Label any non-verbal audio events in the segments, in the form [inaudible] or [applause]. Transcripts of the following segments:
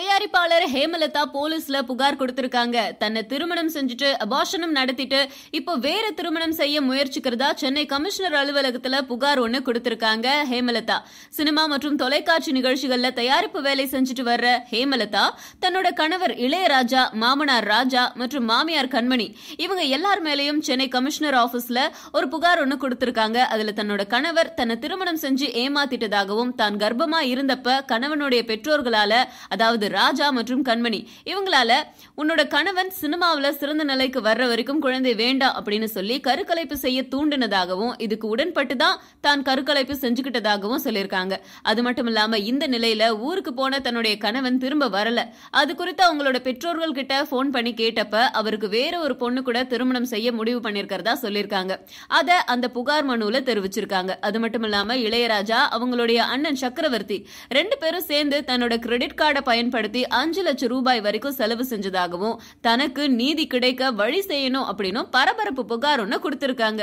தயாரிப்பாளர் ஹேமலதா போலீஸ்ல புகார் கொடுத்திருக்காங்க. தன்னை திருமணம் செஞ்சுட்டு அபாஷனம் நடத்திட்டு இப்போ வேற திருமணம் செய்ய முயற்சிக்கிறதா சென்னை கமிஷனர் அலுவலகத்துல புகார் ஒண்ணு கொடுத்திருக்காங்க ஹேமலதா. சினிமா மற்றும் தொலைக்காட்சி நிகழ்ச்சிகள்ல தயாரிப்பு வேலை செஞ்சுட்டு வர்ற ஹேமலதா தன்னோட கணவர் இளையராஜா மாமனார் ராஜா மற்றும் மாமியார் கண்மணி இவங்க எல்லார் மேலேயும் சென்னை கமிஷனர் ஆபீஸ்ல ஒரு புகார் ஒண்ணு கொடுத்திருக்காங்க. அதுல தன்னோட கணவர் தன்னை திருமணம் செஞ்சு ஏமாத்திட்டதாகவும் தான் கர்ப்பமா இருந்தப்ப கணவனுடைய பெற்றோர்களால அதாவது ராஜா மற்றும் கண்மணி. இவங்களால உன்னோட கணவன் சினிமாவில் சிறந்த நிலைக்கு வர்ற வரைக்கும் குழந்தை வேண்டாம் அப்படின்னு சொல்லி கருக்கலைப்பு செய்ய தூண்டினதாகவும் இதுக்கு உடன்பட்டு தான் தான் கருக்கலைப்பு செஞ்சுக்கிட்டதாகவும் சொல்லியிருக்காங்க. அது மட்டும் இல்லாம இந்த நிலையில ஊருக்கு போன தன்னுடைய கணவன் திரும்ப வரல. அது குறித்து அவங்களோட பெற்றோர்கள் கிட்ட போன் பண்ணி கேட்டப்ப அவருக்கு வேற ஒரு பொண்ணு கூட திருமணம் செய்ய முடிவு பண்ணிருக்கிறதா சொல்லியிருக்காங்க. அத அந்த புகார் மனுவில் தெரிவிச்சிருக்காங்க. அது மட்டும் இல்லாம இளையராஜா அவங்களுடைய அண்ணன் சக்கரவர்த்தி ரெண்டு பேரும் சேர்ந்து தன்னோட கிரெடிட் கார்டை பயன்படுத்தி அஞ்சு லட்சம் ரூபாய் வரைக்கும் செலவு செஞ்சதாகவும் தனக்கு நீதி கிடைக்க வழி செய்யணும் அப்படின்னு பரபரப்பு புகார் ஒன்று கொடுத்திருக்காங்க.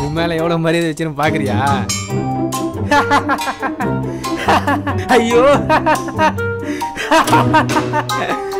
உன் மேல எவ்வளவு மரியாதை வச்சுன்னு பாக்குறியா? [laughs] ஐயோ. [laughs]